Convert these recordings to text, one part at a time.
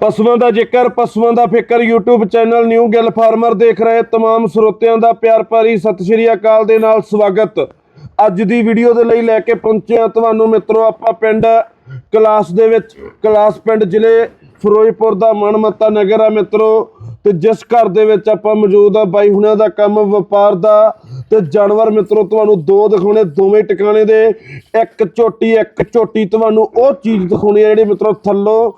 ਪਸ਼ੂਆਂ ਦਾ ਜ਼ਿਕਰ ਪਸ਼ੂਆਂ ਦਾ ਫਿਕਰ YouTube channel new Gill farmer ਦੇਖ ਰਹੇ तमाम ਸਰੋਤਿਆਂ ਦਾ ਪਿਆਰ ਭਰੀ ਸਤਿ ਸ਼੍ਰੀ ਅਕਾਲ ਦੇ ਨਾਲ ਸਵਾਗਤ ਅੱਜ ਦੀ ਵੀਡੀਓ ਦੇ ਲਈ ਲੈ ਕੇ ਪਹੁੰਚੇ ਹਾਂ ਤੁਹਾਨੂੰ ਮਿੱਤਰੋ ਆਪਾਂ ਪਿੰਡ ਕਲਾਸ ਦੇ ਵਿੱਚ ਕਲਾਸ ਪਿੰਡ ਜ਼ਿਲ੍ਹੇ ਫਿਰੋਜ਼ਪੁਰ ਦਾ ਮਨਮੱਤਾ ਨਗਰ ਆ ਮਿੱਤਰੋ ਤੇ ਜਿਸ ਘਰ ਦੇ ਵਿੱਚ ਆਪਾਂ ਮੌਜੂਦ ਆ ਬਾਈ ਹੁਣਾਂ ਦਾ ਕੰਮ ਵਪਾਰ ਦਾ ਤੇ ਜਾਨਵਰ ਮਿੱਤਰੋ, ਤੁਹਾਨੂੰ ਦੋ ਦਿਖਾਉਣੇ, ਦੋਵੇਂ ਟਿਕਾਣੇ ਦੇ। ਇੱਕ ਝੋਟੀ ਇੱਕ ਝੋਟੀ, ਤੁਹਾਨੂੰ ਉਹ ਚੀਜ਼ ਦਿਖਾਉਣੀ ਹੈ ਜਿਹੜੀ ਮਿੱਤਰੋ ਥੱਲੋਂ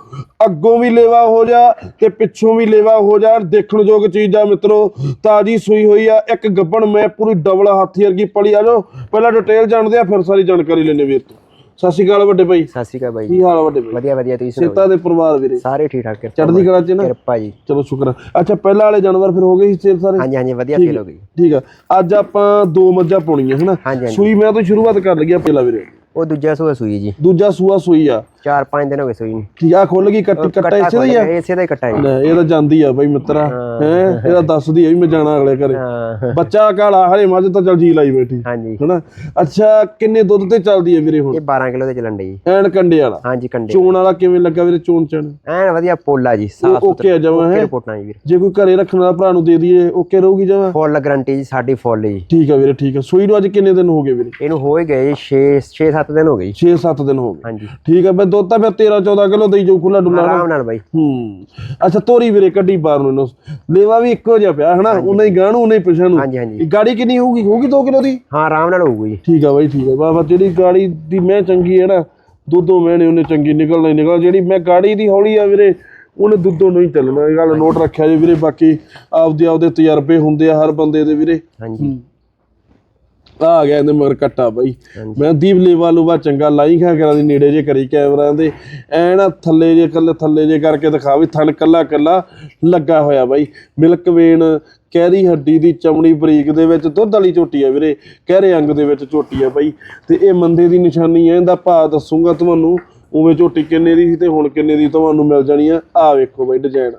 ਅੱਗੋਂ ਵੀ ਲੇਵਾ ਹੋ ਜਾ ਤੇ ਪਿੱਛੋਂ ਵੀ ਲੇਵਾ ਹੋ ਜਾ ਦੇਖਣ ਯੋਗ ਚੀਜ਼ ਆ ਮਿੱਤਰੋ, ਤਾਜੀ ਸੂਈ ਹੋਈ ਆ। ਇੱਕ ਗੱਬਣ ਮੈਂ ਪੂਰੀ ਡਬਲ ਹਾਥੀ ਵਰਗੀ ਪਲੀ ਆ। ਜੋ ਪਹਿਲਾਂ ਡਿਟੇਲ ਜਾਣਦੇ ਆ, ਫਿਰ ਸਾਰੀ ਜਾਣਕਾਰੀ ਲੈਣੇ ਵੀਰ ਤੋਂ। ਸਤਿ ਸ਼੍ਰੀ ਅਕਾਲ ਵੱਡੇ ਭਾਈ। ਸਤਿ ਸ਼੍ਰੀ ਅਕਾਲ ਬਾਈ ਕੀ ਹਾਲ ਆ ਵੱਡੇ ਭਾਈ? ਵਧੀਆ ਵਧੀਆ ਤੁਸੀਂ ਸੁਣਾਓ? ਸੇਤਾ ਦੇ ਪਰਿਵਾਰ ਵੀਰੇ। ਸਾਰੇ ਠੀਕ ਠਾਕ ਕਿਰਪਾ ਚੜ੍ਹਦੀ ਕਲਾ ਚ ਨਾ? ਕਿਰਪਾ ਜੀ। ਚਲੋ ਸ਼ੁਕਰ ਆ। ਅੱਛਾ ਪਹਿਲਾਂ ਵਾਲੇ ਜਾਨਵਰ ਫਿਰ ਹੋ ਗਏ ਸੀ ਸੇਲ ਸਾਰੇ? ਹਾਂਜੀ ਹਾਂਜੀ ਵਧੀਆ ਫੀਲ ਹੋ ਗਈ। ਠੀਕ ਆ। ਅੱਜ ਆਪਾਂ ਦੋ ਮੱਝਾਂ ਪਾਉਣੀਆਂ ਹਨਾ ਹਾਂਜੀ ਹਾਂਜੀ। ਸੂਈ ਮੈਂ ਤੋਂ ਸ਼ੁਰੂਆਤ ਕਰ ਲਈਆ ਪਹਿਲਾਂ ਵੀਰੇ। ਉਹ ਦੂਜਾ ਸੂਆ ਸੂਈ ਜੀ। ਦੂਜਾ ਸੂਆ ਸੂਈ ਆ। 4-5 ਦਿਨ ਹੋ ਗਏ ਸੂਈ ਨੂੰ। ਆ ਖੁੱਲ ਗਈ ਕੱਟ ਕੱਟਾ ਇਸੇ ਦਾ ਹੀ ਆ? ਇਸੇ ਦਾ ਹੀ ਕੱਟਾ ਜੀ। ਇਹ ਤਾਂ ਜਾਂਦੀ ਆ ਬਾਈ ਮਿੱਤਰਾ। ਹੈ। ਇਹਦਾ ਦੱਸਦੀ ਆ ਵੀ ਮੈਂ ਜਾਣਾ ਅਗਲੇ ਘਰੇ। ਹਾਂ। ਬੱਚਾ ਕਾਲਾ ਹਲੇ ਮੱਝ ਤਾਂ ਚਲ ਜੀ ਲਾਈ ਬੈਠੀ। ਹਾਂਜੀ। ਹਨਾ? ਅੱਛਾ ਕਿੰਨੇ ਦੁੱਧ ਤੇ ਚੱਲਦੀ ਆ ਵੀਰੇ ਹੁਣ? ਇਹ 12 ਕਿਲੋ ਦੇ ਚੱਲਣ ਜੀ। ਐਨ ਕੰਡੇ ਵਾਲਾ? ਹਾਂਜੀ ਕੰਡੇ ਚੋਣ ਵਾਲਾ ਕਿਵੇਂ ਲੱਗਾ ਵੀਰੇ ਚੋਣ ਚਣ? ਐਨ ਵਧੀਆ ਪੋਲਾ ਜੀ ਸਾਫ਼ ਓਕੇ ਜਮਾ ਹੈ? ਜੀ ਵੀਰ। ਜੇ ਕੋਈ ਘਰੇ ਰੱਖਣ ਵਾਲਾ ਭਰਾ ਨੂੰ ਦੇ ਦਈਏ ਓਕੇ ਰਹੂਗੀ ਜਮਾ? ਫੁੱਲ ਗਰੰਟੀ ਜੀ ਸਾਡੀ ਫੁੱਲ ਜੀ। ਠੀਕ ਆ ਵੀਰੇ ਠੀਕ ਆ। ਸੂਈ ਨੂੰ ਅੱਜ ਕਿੰਨੇ ਦਿਨ ਹੋ ਗਏ ਵੀਰੇ? ਇਹਨੂੰ ਹੋ ਹੀ ਗਏ 6 6-7 ਦਿਨ ਹੋ ਗਏ ਜੀ। 6-7 ਦਿਨ ਹੋ ਗਏ। ਹਾਂਜੀ। ਠੀਕ ਆ ਬਈ ਦੁੱਧ ਤਾਂ ਫਿਰ 13-14 ਕਿਲੋ ਦੇਈ ਜਾਊ ਖੁੱਲਾ ਡੁੱਲਾ ਆਰਾਮ ਨਾਲ। ਬਾਈ। ਹੂੰ। ਅੱਛਾ ਤੋਰੀ ਵੀਰੇ ਕੱਢੀ ਬਾਹਰ ਨੂੰ ਇਹਨੂੰ। ਲੇਵਾ ਵੀ ਇੱਕੋ ਜਿਹਾ ਪਿਆ ਹਨਾ? ਉਨਾ ਹੀ ਗਾਂ ਨੂੰ ਉਨਾ ਹੀ ਪਿਛਾਂ ਨੂੰ ਹਾਂਜੀ। ਹਾਂਜੀ ਗਾੜੀ ਕਿੰਨੀ ਹੋਊਗੀ? ਹੋਊਗੀ 2 ਕਿਲੋ ਦੀ? ਹਾਂ ਆਰਾਮ ਨਾਲ ਹੋਊਗੀ ਜੀ। ਠੀਕ ਆ ਬਾਈ ਠੀਕ ਆ। ਬਾਬਾ ਜਿਹੜੀ ਗਾੜੀ ਦੀ ਮੈਂ ਚੰਗੀ ਹੈ ਨਾ ਦੁੱਧੋਂ ਮੈਨੇ ਉਹਨੇ ਚੰਗੀ ਨਿਕਲਣਾ ਹੀ ਨਿਕਲ ਜਿਹੜੀ ਮੈਂ ਗਾੜੀ ਦੀ ਹੌਲੀ ਆ ਵੀਰੇ ਉਹਨੇ ਦੁੱਧੋਂ ਨਹੀਂ ਚੱਲਣਾ। ਇਹ ਗੱਲ ਨੋਟ ਰੱਖਿਆ ਜੇ ਵੀਰੇ ਬਾਕੀ ਆਪਦੇ ਆਪਦੇ ਤਜਰਬੇ ਹੁੰਦੇ ਆ ਹਰ ਬੰਦੇ ਦੇ ਵੀਰੇ। ਹਾਂਜੀ। ਆ ਗਿਆ ਇਹਦੇ ਮਗਰ ਕੱਟਾ ਬਾਈ। ਮੈਂ ਦੀਪ ਲੇਵਾ ਲੂਵਾ ਚੰਗਾ ਲਾਈ ਖਾ ਕਰਾਂ ਦੀ ਨੇੜੇ ਜੇ ਕਰੀ ਕੈਮਰਿਆਂ ਦੇ। ਐ ਨਾ ਥੱਲੇ ਜੇ ਕੱਲੇ ਥੱਲੇ ਜੇ ਕਰਕੇ ਦਿਖਾ ਵੀ ਥਣ ਕੱਲਾ ਕੱਲਾ ਲੱਗਾ ਹੋਇਆ ਬਾਈ। ਮਿਲਕ ਵੇਨ ਕਹਿਰੀ ਹੱਡੀ ਦੀ ਚਮੜੀ ਬਰੀਕ ਦੇ ਵਿੱਚ ਦੁੱਧ ਵਾਲੀ ਝੋਟੀ ਆ ਵੀਰੇ। ਕਹਿਰੇ ਅੰਗ ਦੇ ਵਿੱਚ ਝੋਟੀ ਆ ਬਾਈ। ਤੇ ਇਹ ਮੰਦੇ ਦੀ ਨਿਸ਼ਾਨੀ ਐ ਇਹਦਾ ਭਾਅ ਦੱਸੂਗਾ ਤੁਹਾਨੂੰ। ਉਵੇਂ ਝੋਟੀ ਕਿੰਨੇ ਦੀ ਸੀ ਤੇ ਹੁਣ ਕਿੰਨੇ ਦੀ ਤੁਹਾਨੂੰ ਮਿਲ ਜਾਣੀ ਆ। ਆ ਵੇਖੋ ਬਾਈ ਡਿਜ਼ਾਈਨ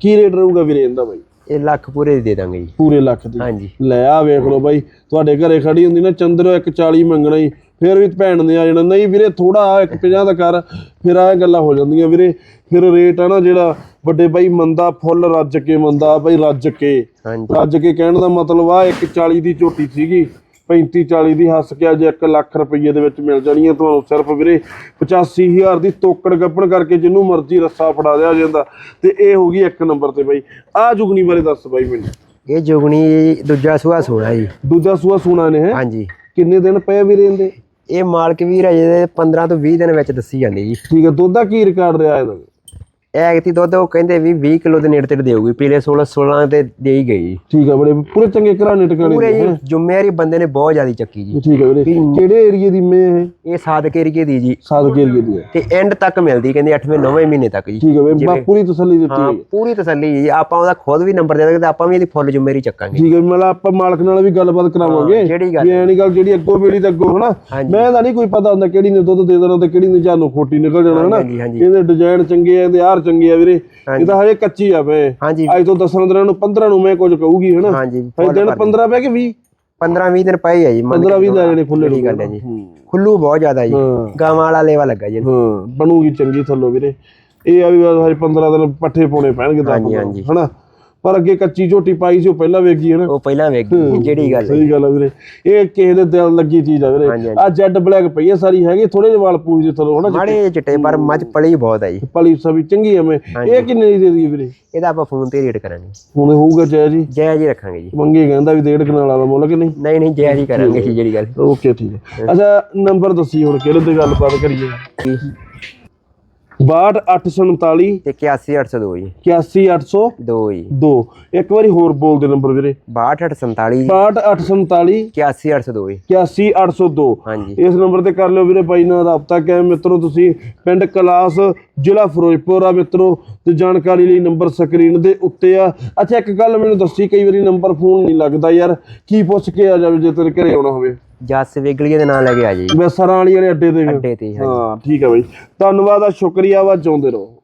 ਕੀ ਰੇਟ ਰਹੂਗਾ ਵੀਰੇ ਇਹਦਾ ਬਾਈ? ਇਹ ਲੱਖ ਪੂਰੇ ਦੀ ਦੇ ਦਾਂਗੇ ਜੀ। ਪੂਰੇ ਲੱਖ ਦੀ। ਹਾਂਜੀ। ਲੈ ਆ ਵੇਖ ਲਓ ਬਾਈ ਤੁਹਾਡੇ ਘਰੇ ਖੜੀ ਹੁੰਦੀ ਨਾ ਚੰਦਰੋ 140 ਮੰਗਣਾ ਹੀ ਫਿਰ ਵੀ ਭੈਣ ਨੇ ਆ ਜਾਣਾ। ਨਹੀਂ ਵੀਰੇ ਥੋੜਾ 150 ਦਾ ਕਰ। ਫਿਰ ਆ ਗੱਲਾਂ ਹੋ ਜਾਂਦੀਆਂ ਵੀਰੇ। ਫਿਰ ਰੇਟ ਆ ਨਾ ਜਿਹੜਾ ਵੱਡੇ ਬਾਈ ਮੰਦਾ ਫੁੱਲ ਰੱਜ ਕੇ ਮੰਦਾ ਬਾਈ ਰੱਜ ਕੇ। ਹਾਂਜੀ। ਰੱਜ ਕੇ ਕਹਿਣ ਦਾ ਮਤਲਬ ਆ 140 ਦੀ ਝੋਟੀ ਸੀਗੀ। 35 40 ਦੀ ਹੱਸ ਕੇ ਅੱਜ 1 ਲੱਖ ਰੁਪਏ ਦੇ ਵਿੱਚ ਮਿਲ ਜਾਣੀ ਹੈ ਤੁਹਾਨੂੰ ਸਿਰਫ ਵੀਰੇ 85000 ਦੀ ਤੋਕੜ ਗੱਪਣ ਕਰਕੇ ਜਿੰਨੂੰ ਮਰਜ਼ੀ ਰੱਸਾ ਫੜਾ ਦਿਆ ਜਾਂਦਾ ਤੇ ਇਹ ਹੋ ਗਈ ਇੱਕ ਨੰਬਰ ਤੇ ਬਾਈ। ਆ ਜੁਗਨੀ ਬਾਰੇ ਦੱਸ ਬਾਈ ਮੈਨੂੰ। ਇਹ ਜੁਗਣੀ ਦੂਜਾ ਸੂਆ ਸੋਣਾ ਜੀ। ਦੂਜਾ ਸੂਆ ਸੂਣਾ ਨੇ ਹਾਂਜੀ। ਕਿੰਨੇ ਦਿਨ ਪਏ ਵੀਰੇ ਇਹਦੇ? ਇਹ ਮਾਲਕ ਵੀਰ ਅਜੇ ਦੇ 15 ਤੋਂ 20 ਦਿਨ ਵਿੱਚ ਦੱਸੀ ਜਾਂਦੀ ਜੀ। ਠੀਕ ਹੈ ਦੁੱਧ ਦਾ ਕੀ ਰਿਕਾਰਡ ਰਿਹਾ ਇਹਦਾ? ਇਹ ਕਿਤੀ ਦੁੱਧ ਉਹ ਕਹਿੰਦੇ ਵੀ 20 ਕਿਲੋ ਦੇ ਨੇੜੇ ਤੇ ਦੇਊਗੀ ਪੀਲੇ 16 16 ਤੇ ਦੇ ਹੀ ਗਈ। ਜੀ। ਠੀਕ ਹੈ ਬੜੇ ਪੂਰੇ ਚੰਗੇ ਘਰਾਣੇ ਟਿਕਾਣੇ ਪੂਰੇ ਦੇ ਜੀ ਹੈਂ? ਜ਼ਿੰਮੇਵਾਰੀ ਬੰਦੇ ਨੇ ਬਹੁਤ ਜ਼ਿਆਦਾ ਚੱਕੀ ਜੀ। ਠੀਕ ਹੈ ਵੀਰੇ ਕਿਹੜੇ ਏਰੀਏ ਦੀ ਮੈਂ ਇਹ? ਇਹ ਸਾਦਕ ਏਰੀਏ ਦੀ ਜੀ। ਸਾਦਕ ਏਰੀਏ ਦੀ ਹੈ ਤੇ ਐਂਡ ਤੱਕ ਮਿਲਦੀ ਕਹਿੰਦੇ 8ਵੇਂ 9ਵੇਂ ਮਹੀਨੇ ਤੱਕ ਜੀ। ਠੀਕ ਹੈ ਬਈ ਬਾ ਪੂਰੀ ਤਸੱਲੀ ਦਿੱਤੀ ਹਾਂ ਹੋਈ ਹੈ। ਪੂਰੀ ਤਸੱਲੀ ਜੀ। ਆਪਾਂ ਉਹਦਾ ਖੁਦ ਵੀ ਨੰਬਰ ਦੇ ਦਾਂਗੇ ਤੇ ਆਪਾਂ ਵੀ ਇਹਦੀ ਫੁੱਲ ਜ਼ਿੰਮੇਵਾਰੀ ਚੱਕਾਂਗੇ। ਠੀਕ ਹੈ ਮਤਲਬ ਆਪਾਂ ਮਾਲਕ ਨਾਲ ਵੀ ਗੱਲਬਾਤ ਕਰਾਵਾਂਗੇ। ਜਿਹੜੀ ਗੱਲ ਵੀ ਐ ਨਹੀਂ ਗੱਲ ਜਿਹੜੀ ਅੱਗੋਂ ਵੇਲੀ ਤੇ ਅੱਗੋਂ ਹਨਾ। ਮੈਂ ਤਾਂ ਨਹੀਂ ਕੋਈ ਪਤਾ ਹੁੰਦਾ ਕਿਹੜੀ ਨੇ ਦੁੱਧ ਦੇ ਦੇਣਾ ਤੇ ਕਿਹੜੀ ਨੇ ਜਾਨੋਂ ਖੋਟੀ ਨਿਕਲ ਜਾਣਾ ਹਨਾ? ਹਾਂਜੀ ਹਾਂਜੀ। ਇਹਦੇ ਡਿਜ਼ਾਈਨ ਚੰਗੇ ਆ ਆਰ ਚੰਗੇ ਆ ਵੀਰੇ। ਇਹ ਤਾਂ ਹਜੇ। ਕੱਚੀ ਆ ਵੇ। ਅੱਜ ਤੋਂ 10 ਦਿਨਾਂ ਨੂੰ 15 ਨੂੰ ਮੈਂ ਕੁਝ ਕਹੂਗੀ ਹਨਾ? ਹਾਂਜੀ। ਦਿਨ 15 ਪੈ ਕੇ 20 15 20 ਦਿਨ ਪਏ ਆ ਜੀ ਮੰਨ 15 20 ਲੈ ਜਾਣੇ ਖੁੱਲੇ ਜਿਹੜੀ ਗੱਲ ਹੈ ਜੀ। ਖੁੱਲੂ ਬਹੁਤ ਜ਼ਿਆਦਾ ਜੀ। ਗਾਵਾਂ ਵਾਲਾ ਲੇਵਾ ਲੱਗਾ ਜੀ। ਹਾਂ ਬਣੂਗੀ ਚੰਗੀ ਥੱਲੋਂ ਵੀਰੇ। ਇਹ ਆ ਵੀ ਹਜੇ 15 ਦਿਨ ਪੱਠੇ ਪਾਉਣੇ ਪੈਣਗੇ ਤਾਂ ਹਾਂਜੀ, ਹਾਂਜੀ। ਹਨਾ? ਪਰ ਅੱਗੇ ਕੱਚੀ ਝੋਟੀ ਪਾਈ ਸੀ ਉਹ ਪਹਿਲਾਂ ਵੇਖੀ ਹੈ ਨਾ। ਉਹ ਪਹਿਲਾਂ ਵੇਖ ਜਿਹੜੀ ਗੱਲ ਸਹੀ ਗੱਲ ਆ ਵੀਰੇ। ਇਹ ਕਿਸੇ ਦੇ ਦਿਲ ਲੱਗੀ ਚੀਜ਼ ਆ ਵੀਰੇ। ਆ ਜੈਡ ਬਲੈਕ ਪਈ ਆ ਸਾਰੀ ਹੈਗੀ ਥੋੜੇ ਜਿਹੇ ਵਾਲ ਪੂੰਝਦੇ ਥੱਲੋਂ ਹਨਾ ਮਾੜੇ ਜਿਹੇ ਚਿੱਟੇ ਪਰ ਮੱਝ ਪਲੀ ਬਹੁਤ ਹੈ ਜੀ। ਪਲੀ ਸਭੀ ਚੰਗੀ ਐਵੇਂ ਇਹ ਕਿੰਨੇ ਦੀ ਦੇ ਦਈਏ ਵੀਰੇ? ਇਹਦਾ ਆਪਾਂ ਫੋਨ ਤੇ ਰੇਟ ਕਰਾਂਗੇ। ਹੁਣ ਹੋਊਗਾ ਜੈ ਜੀ? ਜੈ ਜੀ ਰੱਖਾਂਗੇ ਜੀ। ਮੰਗੇ ਕਹਿੰਦਾ ਵੀ ਡੇਢ ਕਨਾਲ ਵਾਲਾ ਮੁੱਲ ਕਿ ਨਹੀਂ? ਨਹੀਂ ਨਹੀਂ ਜੈ ਜੀ ਕਰਾਂਗੇ ਜੀ ਜਿਹੜੀ ਗੱਲ। ਓਕੇ ਠੀਕ ਹੈ ਅੱਛਾ ਨੰਬਰ ਦੱਸੀ ਹੁਣ ਕਿਹੜੇ ਤੇ ਗੱਲਬਾਤ ਕਰੀਏ? 62847 ਤੇ 81802 ਜੀ। 81800 ਦੋ ਜੀ। ਦੋ। ਇੱਕ ਵਾਰੀ ਹੋਰ ਬੋਲ ਦੇ ਨੰਬਰ ਵੀਰੇ। 62847 62847 81802 ਜੀ। 81802 ਹਾਂਜੀ। ਇਸ ਨੰਬਰ ਤੇ ਕਰ ਲਿਓ ਵੀਰੇ ਬਾਈ ਨਾਲ ਰਾਬਤਾ ਕਾਇਮ ਮਿੱਤਰੋ ਤੁਸੀਂ ਪਿੰਡ ਕਲਾਸ ਜ਼ਿਲ੍ਹਾ ਫਿਰੋਜ਼ਪੁਰ ਆ ਮਿੱਤਰੋ ਤੇ ਜਾਣਕਾਰੀ ਲਈ ਨੰਬਰ ਸਕਰੀਨ ਦੇ ਉੱਤੇ ਆ। ਅੱਛਾ ਇੱਕ ਗੱਲ ਮੈਨੂੰ ਦੱਸੀ ਕਈ ਵਾਰੀ ਨੰਬਰ ਫੋਨ ਨਹੀਂ ਲੱਗਦਾ ਯਾਰ। ਕੀ ਪੁੱਛ ਕੇ ਆ ਜਾਵੇ ਜੇ ਤੇਰੇ ਘਰੇ ਆਉਣਾ ਹੋਵੇ। ਜੱਸ ਵੇਗਲੀਏ ਦੇ ਨਾਂ ਲੈ ਕੇ ਆ ਜੀ। ਵੈਸਰਾਂ ਵਾਲੀ ਵਾਲੇ ਅੱਡੇ ਤੇ। ਅੱਡੇ ਤੇ ਹਾਂਜੀ। ਹਾਂ ਠੀਕ ਹੈ ਬਾਈ। ਧੰਨਵਾਦ ਆ ਸ਼ੁਕਰੀਆ ਵਾ ਚਾਹੁੰਦੇ ਰਹੋ।